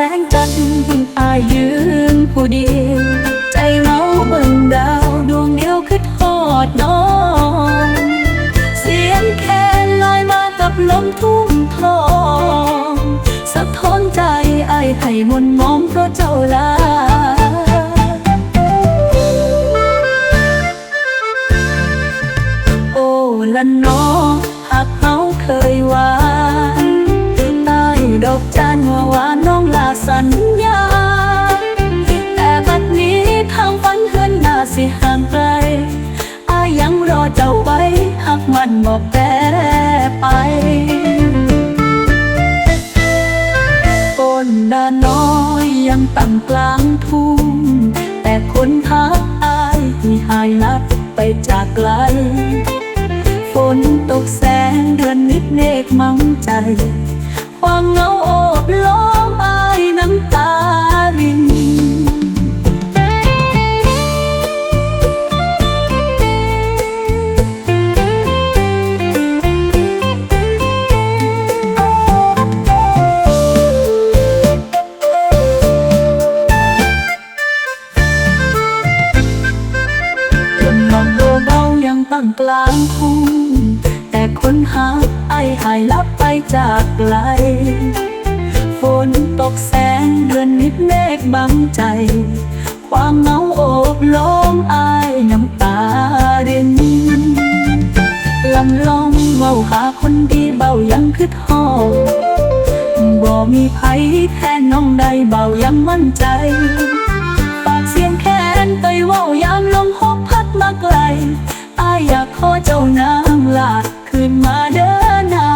แสงจันทร์อายยืนผู้เดียว ใจเหงาเบิ่งดาวดวงเดียวคือทอดน้อง เสียงแคนลอยมากับลมทุ่งทองสะท้อนใจไอายให้มนมองเพราะเจ้าลาโอ้ละน้อง สิห่างไกลอายยังรอเจ้าไว้หากมันบอกแปรไปก้นดาน้อยยังต่ำกลางทุ่งแต่คนทักอายที่หายลับไปจากไกล ฝนตกแสงเดือนนิดเนกมังใจ ความเงาโอบล้อมางตั้งกลางทุ่งแต่คนหาไอหายลับไปจากไกล ฝนตกแสงเดือนนิดเมฆบังใจ ความเหงาโอบล้อมอน้ำตารินลำลองเว้าหาคนดีเบายังคือทองบ่มีไผแทนน้องใดเบายังมั่นใจ ขอเจ้านางลาคืนมาเด้อนา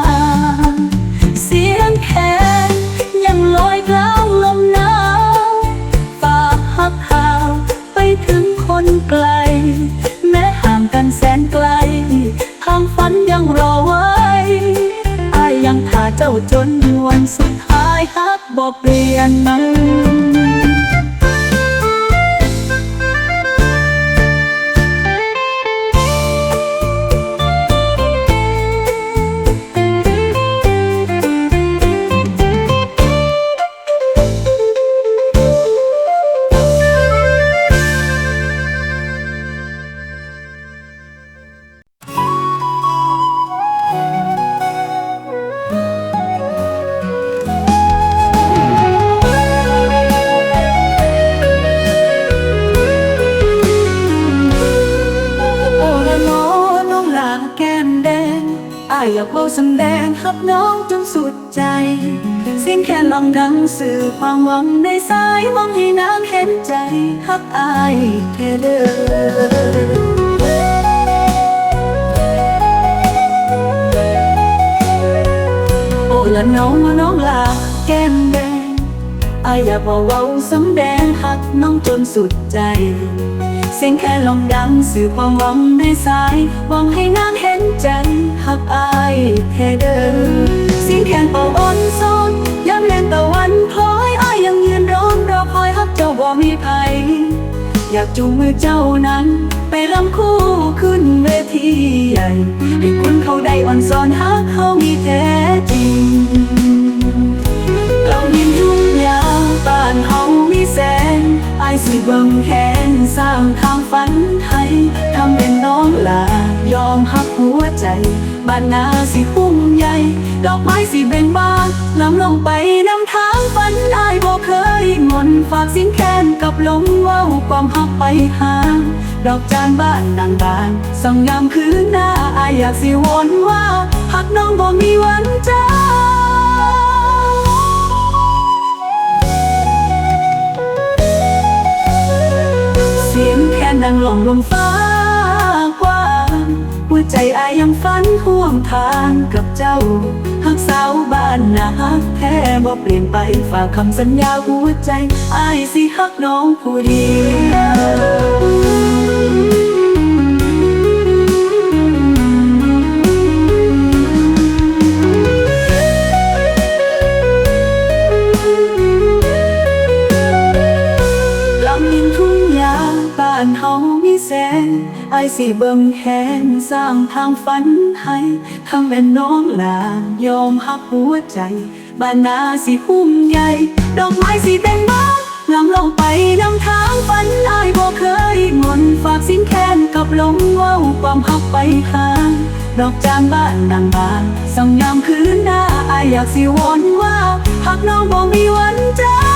เสียงแค้นยังลอยกลางลมหนาวฝากหักหาวไปถึงคนไกล แม้ห่างกันแสนไกล ทางฝันยังรอไว้อายยังท่าเจ้าจนวันสุดท้ายฮักบอกเปลี่ยนมันับน้องจนสุดใจ เสียงแค่ลองดังสื่อความหวังในสายมองให้นางเห็นใจฮักอายเธอเด้อโอ้ละน้องน้องลาแก้มแดงอายอยากบอกเว้าสำแดงหักน้องจนสุดใจ เสียงแค่ลองดังสื่อความหวังในสายหวังให้นางเห็นใจหักอายแค่เดิมเสียงแค่เป่าอ่อนซอนย้ำแรงตะวันคล้อยอายยังยืนร้องรอคอยหักเจ้าบ่มีภัยอยากจูงมือเจ้านั้น ไปรำคู่ขึ้นเวทีใหญ่ให้คุณเขาได้อ่อนสอนฮักเขามีแท้จริงเรายิ้มทุ่ง บ้านเฮามีแสงไอสิเบิ่งแขนสร้างทางฝันให้ทำเป็นน้องลายอมหักหัวใจ บ้านนาสิพุ่มใหญ่ ดอกไม้สิเบ่งบานลำลงไปนำทางฝันไอายบ่เคยงนฝากสิงแค้นกับลมว้าความหักไปหาดอกจานบ้านดังบานส่องยามคืนหน้าอายอยากสิวนว่าหักน้องบ่มีวันจา นั่งหลงลมฟ้ากว้างหัวใจอายยังฝันห่วงทางกับเจ้าหักสาวบ้านนาฮักแท้บ่เปลี่ยนไปฝากคำสัญญาหัวใจอายสิฮักน้องผู้เดียว แสงไอสิเบิ่งแขนสร้างทางฝันให้ทำเป็นน้องลายอมหักหัวใจบ้านนาสิหุ้มใหญ่ ดอกไม้สีแดงบ้านลำลงไปนำทางฝันไอายบ่เคยหมนฝากสิ้นแค้นกับลมเว้าความหักไปข้างดอกจานบ้านดังบานส่องยามคืนหน้าไออยากสิวอนว่าหักน้องบ่มีวันจา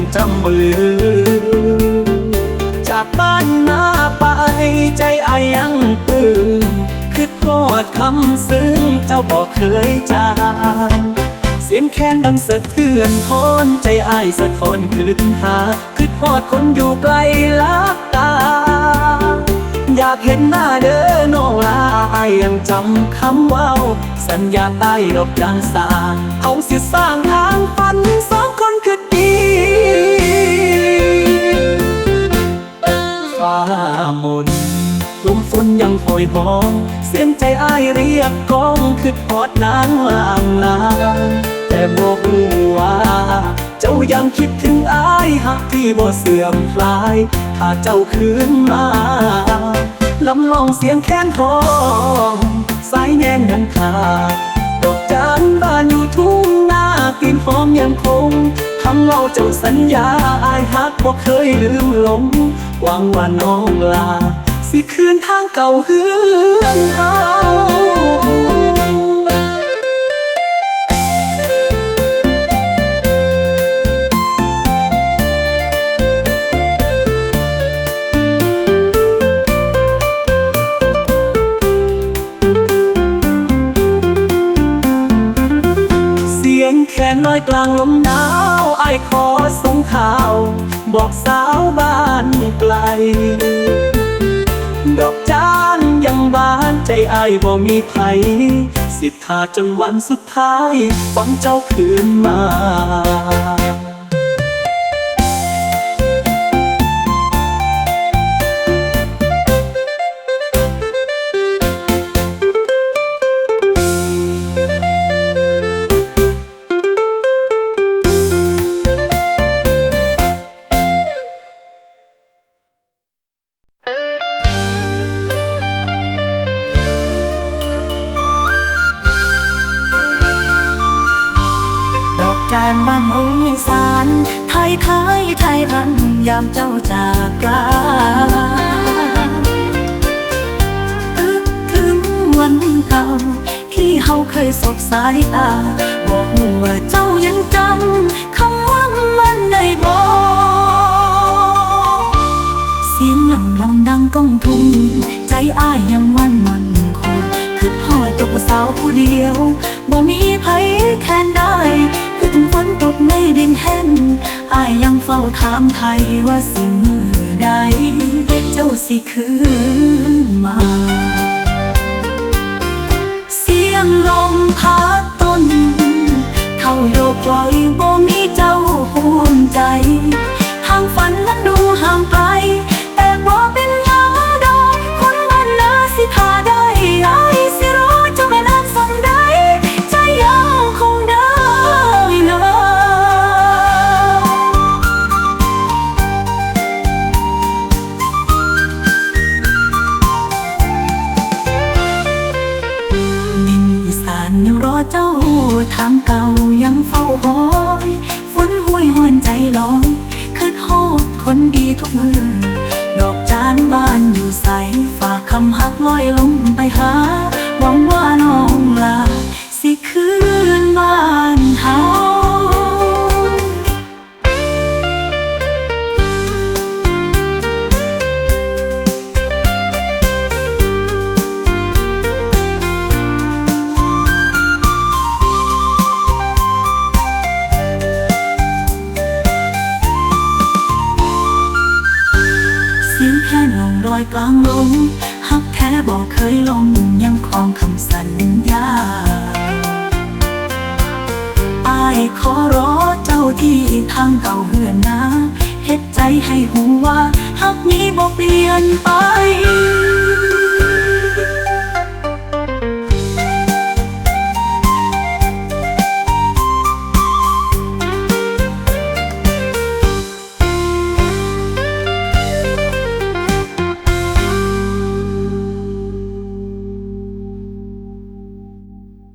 นายยังจำบ่ลืมจากบ้านนาไปใจอายังตื่นคือโทษคำซึ้งเจ้าบอกเคยจางเสียงแค้นดังสะเทือนทอนใจอายสะท้อนคืนหาคือทอดคนอยู่ไกลลับตา อยากเห็นหน้าเด้อน้องลาอายยังจำคำว้าสัญญาใต้ดอกดังสางเขาสิสร้างทางฝ คือพอดนางลางลางแต่บอกว่า เจ้ายังคิดถึงอ้ายหักที่บ่เสื่อมคลายถ้าเจ้าคืนมาลำลองเสียงแค้นทองสายแน่นยังขาดดอกจานบ้านอยู่ทุ่งนากลิ่นหอมยังคงคำเล่าเจ้าสัญญาอายฮักบ่เคยลืมหลงหวังว่าน้องลา สิคืนทางเก่าเฮือนเฮา อยกลางลมหนาวไอายขอส่งข่าว บอกสาวบ้านไกล ดอกจานยังบานใจไอบ่มีไผสิทธาจนวันสุดท้ายฟังเจ้าคืนมา นบ้านหงสารไทยไทยไทยรันยามเจ้าจากลาตึกถึงวันเก่าที่เฮาเคยสบสายตา บอกว่าเจ้ายังจำคำว่ามันได้บอกเสียงลำลองดังก้องทุ่งใจอ้ายยังวันมันคงคือพ่อตกสาวผู้เดียวบ่มีไผแค้นได้ ถึงฝนตกในดินแห้งอายยังเฝ้าถามไทยว่าสิมือใด เจ้าสิคืนมา เสียงลมพัดต้น เขาโยกปล่อยบ่มีเจ้าหู นยังรอเจ้าทางเก่ายังเฝ้าหอยฝนห้วยหวนใจลอยคืนโทษคนดีทุกมือดอกจานบ้านอยู่ใสฝากคำหักลอยลงไปหา หวังว่าน้องางเก่าเหือนนะเฮ็ดใจให้หูว่าฮักนี้บ่เปลี่ยนไป